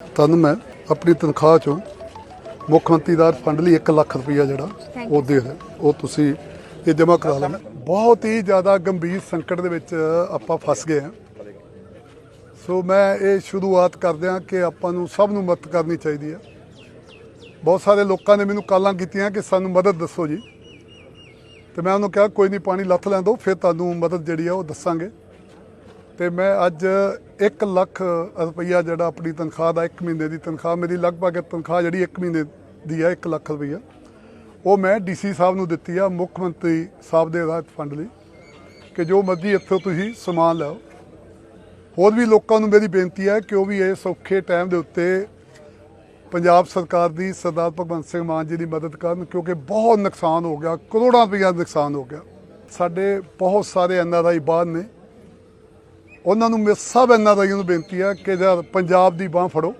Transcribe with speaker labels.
Speaker 1: ਤੁਹਾਨੂੰ ਮੈਂ ਆਪਣੀ ਤਨਖਾਹ ਚੋਂ ਮੁੱਖ ਮੰਤਰੀ ਦਾ ਫੰਡ ਲਈ 1 ਲੱਖ ਰੁਪਈਆ ਜਿਹੜਾ ਉਹ ਦੇ ਉਹ ਤੁਸੀਂ ਇਹ ਜਮ੍ਹਾਂ ਕਰਾ ਲੈਣਾ। ਬਹੁਤ ਹੀ ਜ਼ਿਆਦਾ ਗੰਭੀਰ ਸੰਕਟ ਦੇ ਵਿੱਚ ਆਪਾਂ ਫਸ ਗਏ ਹਾਂ। ਸੋ ਮੈਂ ਇਹ ਸ਼ੁਰੂਆਤ ਕਰਦਿਆਂ ਕਿ ਆਪਾਂ ਨੂੰ ਸਭ ਨੂੰ ਮਦਦ ਕਰਨੀ ਚਾਹੀਦੀ ਹੈ। ਬਹੁਤ ਸਾਰੇ ਲੋਕਾਂ ਨੇ ਮੈਨੂੰ ਕਾਲਾਂ ਕੀਤੀਆਂ ਕਿ ਸਾਨੂੰ ਮਦਦ ਦੱਸੋ ਜੀ। ਤੇ ਮੈਂ ਉਹਨੂੰ ਕਿਹਾ ਕੋਈ ਨਹੀਂ ਪਾਣੀ ਲੱਥ ਲੈਣ ਦਿਓ ਫਿਰ ਤੁਹਾਨੂੰ ਮਦਦ ਜਿਹੜੀ ਆ ਉਹ ਦੱਸਾਂਗੇ। ਤੇ ਮੈਂ ਅੱਜ 1 ਲੱਖ ਰੁਪਈਆ ਜਿਹੜਾ ਆਪਣੀ ਤਨਖਾਹ ਦਾ 1 ਮਹੀਨੇ ਦੀ ਤਨਖਾਹ, ਮੇਰੀ ਲਗਭਗ ਤਨਖਾਹ ਜਿਹੜੀ 1 ਮਹੀਨੇ ਦੀ ਆ 1 ਲੱਖ ਰੁਪਈਆ। ਉਹ ਮੈਂ ਡੀਸੀ ਸਾਹਿਬ ਨੂੰ ਦਿੱਤੀ ਆ, ਮੁੱਖ ਮੰਤਰੀ ਸਾਹਿਬ ਦੇ ਰਾਹਤ ਫੰਡ ਲਈ, ਕਿ ਜੋ ਮਰਜ਼ੀ ਇੱਥੋਂ ਤੁਸੀਂ ਸਮਾਨ ਲਓ ਹੋਰ ਵੀ ਲੋਕਾਂ ਨੂੰ ਮੇਰੀ ਬੇਨਤੀ ਹੈ ਕਿ ਉਹ ਵੀ ਇਹ ਸੌਖੇ ਟਾਈਮ ਦੇ ਉੱਤੇ ਪੰਜਾਬ ਸਰਕਾਰ ਦੀ ਸਰਦਾਰ ਭਗਵੰਤ ਸਿੰਘ ਮਾਨ ਜੀ ਦੀ ਮਦਦ ਕਰਨ, ਕਿਉਂਕਿ ਬਹੁਤ ਨੁਕਸਾਨ ਹੋ ਗਿਆ, ਕਰੋੜਾਂ ਰੁਪਈਆ ਦਾ ਨੁਕਸਾਨ ਹੋ ਗਿਆ। ਸਾਡੇ ਬਹੁਤ ਸਾਰੇ ਐਨਆਰਆਈ ਬਾਹਰ ਨੇ ਉਹਨਾਂ ਨੂੰ ਮੈਂ ਸਭ ਐਨਆਰਆਈਆਂ ਨੂੰ ਬੇਨਤੀ ਹੈ ਕਿ ਜਦ ਪੰਜਾਬ ਦੀ ਬਾਹ ਫੜੋ।